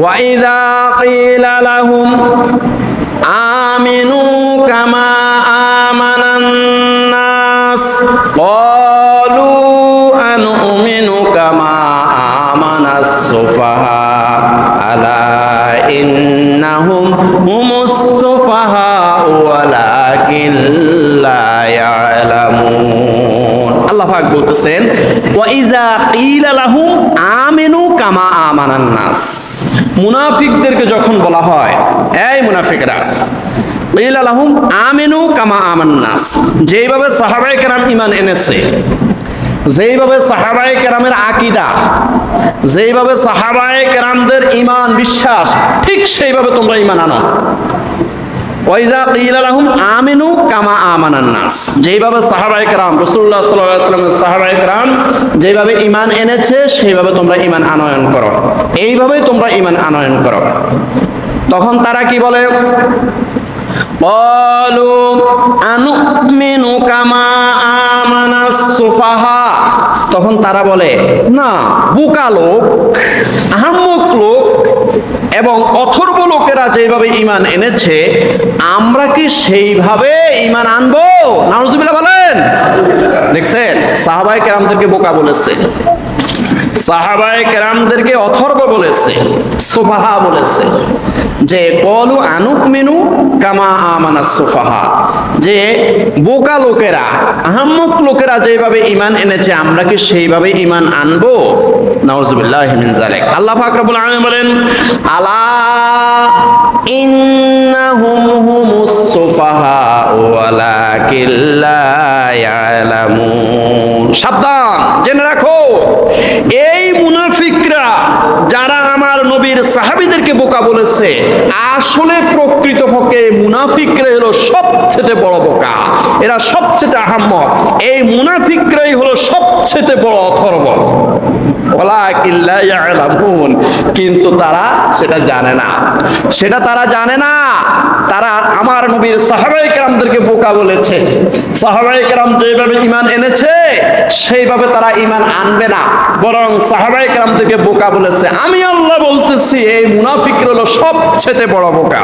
وإذا قيل لهم آمنوا كما آمن الناس قالوا أنؤمن كما آمن السفهاء ألا إنهم هم السفهاء আল্লাহ পাক বলতেছেন কামা মুনাফিকদেরকে যখন বলা হয়, এই মুনাফিকরা লাহুম কামা যেইভাবে সাহাবায়ে কেরাম ঈমান এনেছে, যেইভাবে সাহাবায়ে কেরামের আকীদা, যেইভাবে সাহাবায়ে কেরামদের ঈমান, বিশ্বাস, ঠিক সেইভাবে তোমরা ইমান আনো। ওয়াইজা কিলা লাহুম আমিনু কামা আমানান নাস যেইভাবে সাহাবায়ে কেরাম রাসূলুল্লাহ সাল্লাল্লাহু আলাইহি ওয়াসাল্লামের সাহাবায়ে কেরাম যেভাবে ঈমান এনেছে সেইভাবে তোমরা ঈমান আনয়ন করো এইভাবেই তোমরা ঈমান আনয়ন করো তখন তারা কি বলে قالوا أنؤمن كما آمن السفهاء তখন তারা বলে না বোকা লোক আহাম্মক লোক এবং অথর্ব লোকেরা যেভাবে ইমান এনেছে, আমরা কি সেইভাবে ইমান আনব? নাউজুবিল্লাহ বলেন। দেখছেন সাহাবাই কেরামদেরকে বোকা বলেছে। সাহাবায়ে কেরামদেরকে অথর্ব বলেছে, সুফাহা বলেছে। যে, কলু আনুক মেনু কামা আমানা সুফাহা। যে, বোকা লোকেরা, আহাম্মক লোকেরা যেভাবে ইমান এনেছে, আমরা কি সেইভাবে ইমান আনব? নাউজুবিল্লাহ মিন জালিক আল্লাহ পাক রব্বুল আলামিন বলেন, আলা ইন্নাহুম হুমুস সুফাহা ওয়ালাকিন লা ইয়ালামুন। সাবধান, জেনে রাখো, এই মুনাফিকরা যারা আমার নবীর সাহাবীদেরকে বোকা বলেছে আসলে প্রকৃতপক্ষে মুনাফিকরা হলো সবচেয়ে বড় বোকা। এরা সবচেয়ে আহাম্মক। এই মুনাফিকরাই হলো সবচেয়ে বড় অথর্ব। কিন্তু তারা সেটা জানে না। সেটা তারা জানে না। তারা আমার নবীর সাহাবাই কেরামদেরকে বোকা বলেছে। সাহাবাই কেরাম যেভাবে ইমান এনেছে সেইভাবে তারা ইমান আনবে না। বরং সাহাবাই থেকে বোকা বলেছে, আমি আল্লাহ বলতেছি, এই মুনাফিক হলো সবচেয়ে বড় বোকা।